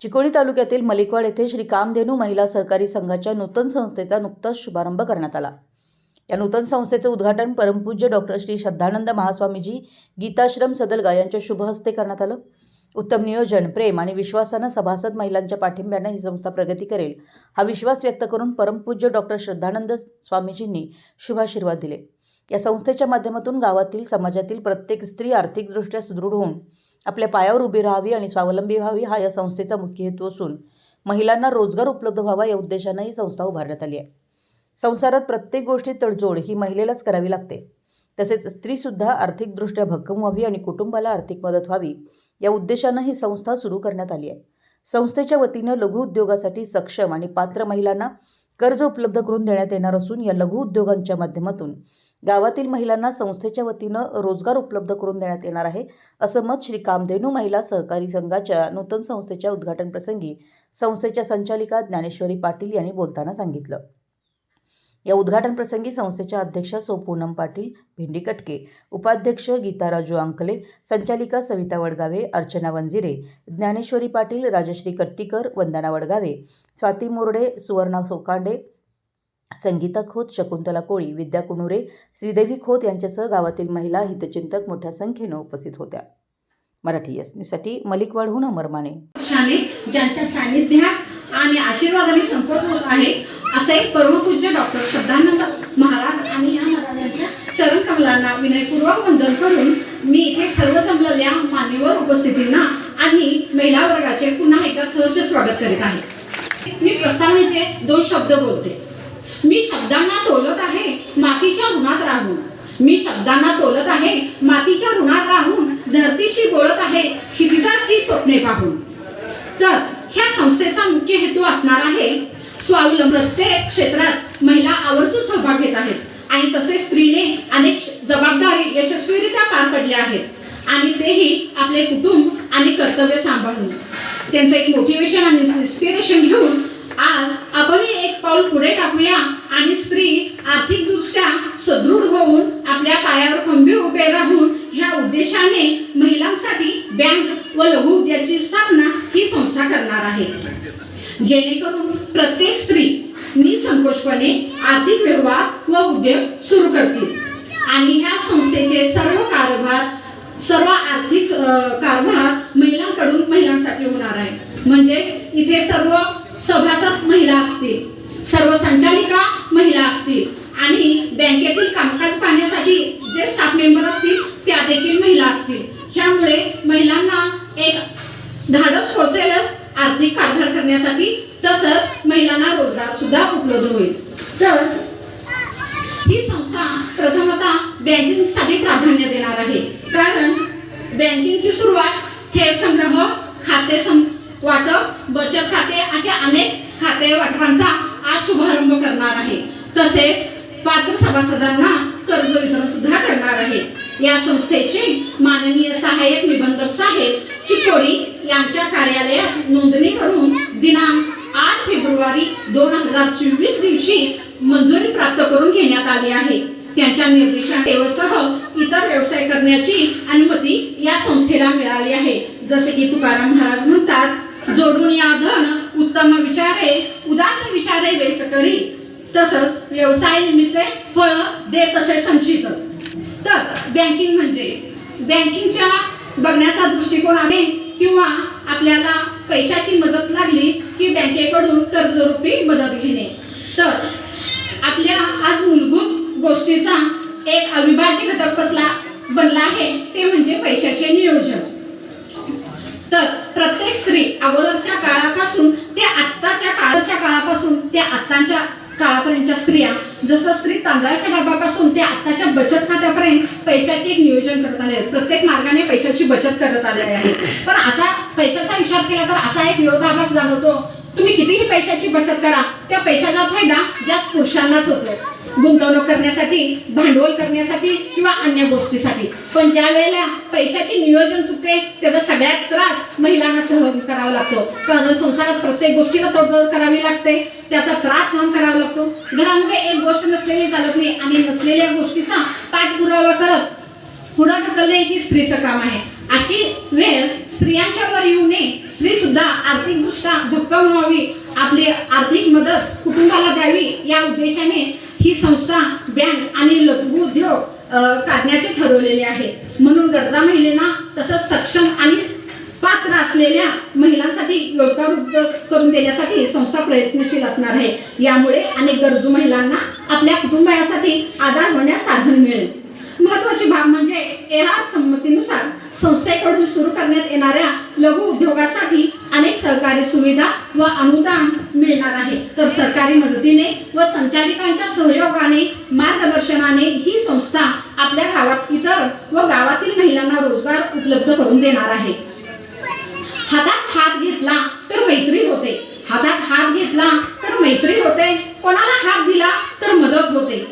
चिकोडी तालुक्यातील मलिकवाड येथे श्री कामधेनू महिला सहकारी संघाच्या नूतन संस्थेचा नुकताच शुभारंभ करण्यात आला. या नूतन संस्थेचे उद्घाटन परमपूज्य डॉक्टर श्री श्रद्धानंद महास्वामीजी गीताश्रम सदलगा यांच्या शुभ हस्ते करण्यात आलं. उत्तम नियोजन प्रेम आणि विश्वासानं सभासद महिलांच्या पाठिंब्यानं ही संस्था प्रगती करेल हा विश्वास व्यक्त करून परमपूज्य डॉक्टर श्रद्धानंद स्वामीजींनी शुभाशीर्वाद दिले. या संस्थेच्या माध्यमातून गावातील समाजातील प्रत्येक स्त्री आर्थिकदृष्ट्या सुदृढ होऊन आपल्या पायावर उभी राहावी आणि स्वावलंबी व्हावी हा या संस्थेचा मुख्य हेतू असून महिलांना रोजगार उपलब्ध व्हावा या उद्देशानं ही संस्था उभारण्यात आली आहे. संसारात प्रत्येक गोष्टी तडजोड ही महिलेलाच करावी लागते. तसेच स्त्रीसुद्धा आर्थिकदृष्ट्या भक्कम व्हावी आणि कुटुंबाला आर्थिक मदत व्हावी या उद्देशानं ही संस्था सुरू करण्यात आली आहे. संस्थेच्या वतीनं लघु उद्योगासाठी सक्षम आणि पात्र महिलांना कर्ज उपलब्ध करून देण्यात येणार असून या लघु उद्योगांच्या माध्यमातून गावातील महिलांना संस्थेच्या वतीनं रोजगार उपलब्ध करून देण्यात येणार आहे असं मत श्री कामधेनू महिला सहकारी संघाच्या नूतन संस्थेच्या उद्घाटन प्रसंगी संस्थेच्या संचालिका ज्ञानेश्वरी पाटील यांनी बोलताना सांगितलं. या उद्घाटन प्रसंगी संस्थेच्या अध्यक्षा सो पूनम पाटील भेंडी कटके उपाध्यक्ष गीताराजू अंकले संचालिका सविता वडगावे अर्चना वंजिरे ज्ञानेश्वरी पाटील राजश्री कट्टीकर वंदना वडगावे स्वाती मोरडे सुवर्णा सोकांडे संगीता खोत शकुंतला कोळी विद्या कुणुरे श्रीदेवी खोत यांच्यासह गावातील महिला हितचिंतक मोठ्या संख्येनं उपस्थित होत्या. मराठी एस न्यूजसाठी मलिकवाडहून अमर माने. ज्यांच्या सानिध्यात आणि आशीर्वादाने संपत होत आहे असे परमपूज्य डॉक्टर श्रद्धानंद महाराज आणि या महाराजांच्या चरण कमलांना विनयपूर्वक वंदन करून मी इथे सर्व जमलेल्या मान्यवर उपस्थितींना आणि महिला वर्गाचे पुन्हा एकदा सहज स्वागत करीत आहे. मी प्रस्तावनेचे दोन शब्द बोलते. मी शब्दांना तोलत आहे मातीच्या ऋणात राहून. मी शब्दांना तोलत आहे मातीच्या ऋणात राहून धरतीशी बोलत आहे क्षितिजाची स्वप्ने पाहून. तर ह्या संस्थेचा मुख्य हेतू असणार आहे स्वावलंब प्रत्येक क्षेत्रात महिला आवर्जून सहभाग घेत आहेत. आणि तसेच स्त्रीने अनेक जबाबदारी यशस्वीरित्या पार पडल्या आहेत. आणि तेही आपले कुटुंब आणि कर्तव्य सांभाळून. त्यांचं एक मोटिवेशन आणि इन्स्पिरेशन घेऊन आज आपणही पाऊल पुढे टाकूया आणि स्त्री आर्थिकदृष्ट्या सदृढ होऊन आपल्या पायावर खंबीर उभे राहून ह्या उद्देशाने महिलांसाठी बँक व लघु उद्योगाची स्थापना ही संस्था करणार आहे. जेणेकरून प्रत्येक स्त्री निसंकोचपणे आर्थिक व्यवहार व उद्योग सुरू करतील. आणि ह्या संस्थेचे सर्व कारभार सर्व आर्थिक कारभार महिलांकडून महिलांसाठी होणार आहे. म्हणजे इथे सर्व सभासद महिला असतील. असतील. आणि बँकेतील कामकाज पाहण्यासाठी जे स्टाफ मेंबर असतील त्या देखील महिला असतील. ह्यामुळे महिलांना एक धाडस सोचेलच आर्थिक कारभार करण्यासाठी. तसंच महिलांना रोजगार सुद्धा उपलब्ध होईल. तर ही संस्था प्रथमतः बँकिंगसाठी प्राधान्य देणार आहे. कारण बँकिंगची सुरुवात ठेव संग्रह खाते सं वाटप बचत खाते अशा अनेक खाते वाटपांचा आज शुभारंभ करणार आहे. तसेच पात्र सभासदांना कर्ज वितरण सुद्धा करणार आहे. या संस्थेचे माननीय सहाय्यक निबंधक साहेब चिकोडी यांच्या कार्यालयात नोंदणी करून दिनांक आठ फेब्रुवारी दोन हजार चोवीस दिवशी मंजुरी प्राप्त करून घेण्यात आली आहे. त्यांच्या सेवेसह इतर व्यवसाय करण्याची अनुमती या संस्थेला मिळाली आहे. जसे की तुकाराम महाराज म्हणतात जोडून या धन उत्तम विचारे उदास विचारे वेस करी तसंच व्यवसाय निमित्त फळ देत असे संचित. तर बँकिंग म्हणजे बँकिंगच्या बघण्याचा दृष्टिकोन आहे किंवा आपल्याला पैशाची मदत लागली की बँकेकडून कर्जरूपी मदत घेणे. तर आपल्या आज मूलभूत गोष्टीचा एक अविभाज्य घटक बसला बनला आहे ते म्हणजे पैशाचे नियोजन. तर प्रत्येक स्त्री अगोदरच्या काळापासून ते आत्ताच्या काळाच्या काळापासून ते आत्ताच्या स्त्रिया जसं स्त्री तांदळाच्या डब्यापासून ते आताच्या बचत खात्यापर्यंत पैशाचे एक नियोजन करत आले आहेत प्रत्येक मार्गाने पैशाची बचत करत आलेले आहे. पण असा पैशाचा विचार केला तर असा एक विरोधाभास जाणवतो. तुम्ही कितीही पैशाची बचत करा त्या पैशाचा फायदा जास्त पुरुषांनाच होतो गुंतवणूक करण्यासाठी भांडवल करण्यासाठी किंवा अन्य गोष्टीसाठी. पण ज्या वेळेला पैशाचे नियोजन चुकते त्याचा सगळ्यात त्रास महिलांना सहन करावा लागतो. कारण संसारात प्रत्येक गोष्टीला तडजोड करावी लागते. त्याचा त्रास सहन करावा लागतो. घरामध्ये एक गोष्ट नसलेली चालत नाही आणि नसलेल्या गोष्टीचा पाठपुरावा करत पुढं ढकलणे ही स्त्रीचं काम आहे. अशी वेळ स्त्रियांच्या वर येऊ नये स्त्री सुद्धा आर्थिकदृष्ट्या भक्कम व्हावी. आपली आर्थिक मदत कुटुंबाला द्यावी. या उद्देशाने ही संस्था बँक आणि लघु उद्योग काढण्याचे ठरवलेले आहे. म्हणून गरजा महिलांना तसंच सक्षम आणि पात्र असलेल्या महिलांसाठी रोजगार उपलब्ध करून देण्यासाठी संस्था प्रयत्नशील असणार आहे. यामुळे अनेक गरजू महिलांना आपल्या कुटुंबासाठी आधार होण्यास साधन मिळेल. महत्वाची बाब म्हणजे एहार संमतीनुसार संस्थेकडून सुरू करण्यात येणाऱ्या लघु उद्योगासाठी अनेक सहकारी सुविधा व अनुदान मिळणार आहे. तर सरकारी मदतीने व संचालिकांच्या सहयोगाने मार्गदर्शनाने ही संस्था आपल्या गावात इतर व गावातील महिलांना रोजगार उपलब्ध करून देणार आहे. हातात हात घेतला तर मैत्री होते. हातात हात घेतला तर मैत्री होते. कोणाला हात दिला तर मदत होते.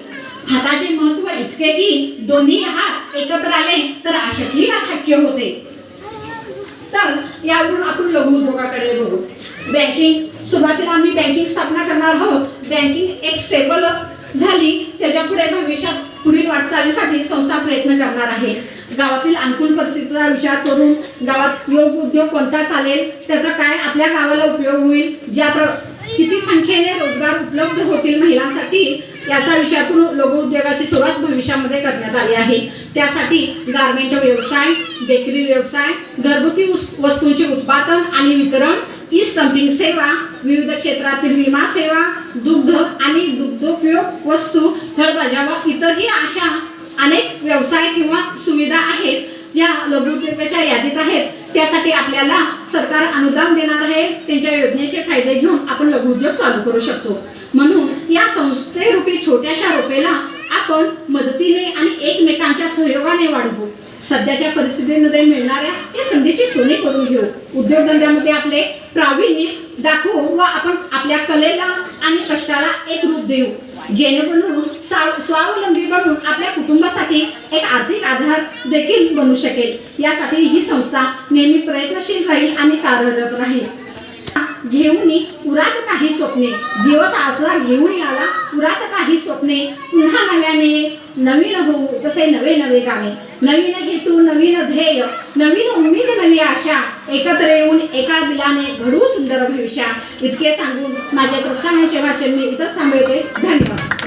हाताचे महत्त्व इतके की दोन्ही हात एकत्र आले तर अशक्य अशक्य होते. तर यावरून आपण लघु उद्योगाकडे बघू. बँकिंग सुरुवातीला आम्ही बँकिंग स्थापना करणार आहोत. बँकिंग एक स्टेबल झाली त्याच्या पुढे भविष्यात पुढील वाटचालीसाठी संस्था प्रयत्न करणार आहे. गावातील अनुकूल परिस्थितीचा विचार करून गावात योग उद्योग कोणता चालेल त्याचा काय आपल्या गावाला उपयोग होईल ज्या प्र किती संख्येने रोजगार उपलब्ध होतील महिलांसाठी याचा विचार करून लघुउद्योगाची सुरुवात भविष्यामध्ये करण्यात आली आहे. त्यासाठी गारमेंट व्यवसाय बेकरी व्यवसाय घरगुती वस्तूंचे उत्पादन आणि वितरण ई स्टंपिंग सेवा विविध क्षेत्रातील विमा सेवा दुग्ध आणि दुग्धोपयोग वस्तू फळभाज्या व इतरही अशा अनेक व्यवसाय किंवा सुविधा आहेत ज्या लघुद्योगाच्या यादीत आहेत. त्यासाठी आपल्याला सरकार अनुदान देणार आहे. त्यांच्या योजनेचे फायदे घेऊन आपण लघुउद्योग चालू करू शकतो. म्हणून या संस्थेरूपी छोट्याशा रोपेला आपण मदतीने आणि एकमेकांच्या सहयोगाने वाढवू. सध्याच्या परिस्थितीमध्ये मिळणाऱ्या या संधीची सोने करून घेऊ. उद्योगधंद्यामध्ये आपले प्रावीण्य दाखवू व आपण आपल्या कलेला आणि कष्टाला एक रूप देऊ. जेणेकरून स्वावलंबी बनून आपल्या कुटुंबासाठी एक आर्थिक आधार देखील बनू शकेल. यासाठी ही संस्था नेहमी प्रयत्नशील राहील आणि कार्यरत राहील. घेऊन उरात काही स्वप्ने. दिवस आजचा घेऊन आला उरात काही स्वप्ने. पुन्हा नव्याने. नवीन होऊ. तसे नवे नवे गाणे. नवीन हेतू नवीन ध्येय नवीन उमेद नवी आशा. एकत्र येऊन एका दिलाने घडू सुंदर भविष्या. इतके सांगून माझ्या प्रस्तावनेचे भाषण मी इथंच थांबवते. धन्यवाद.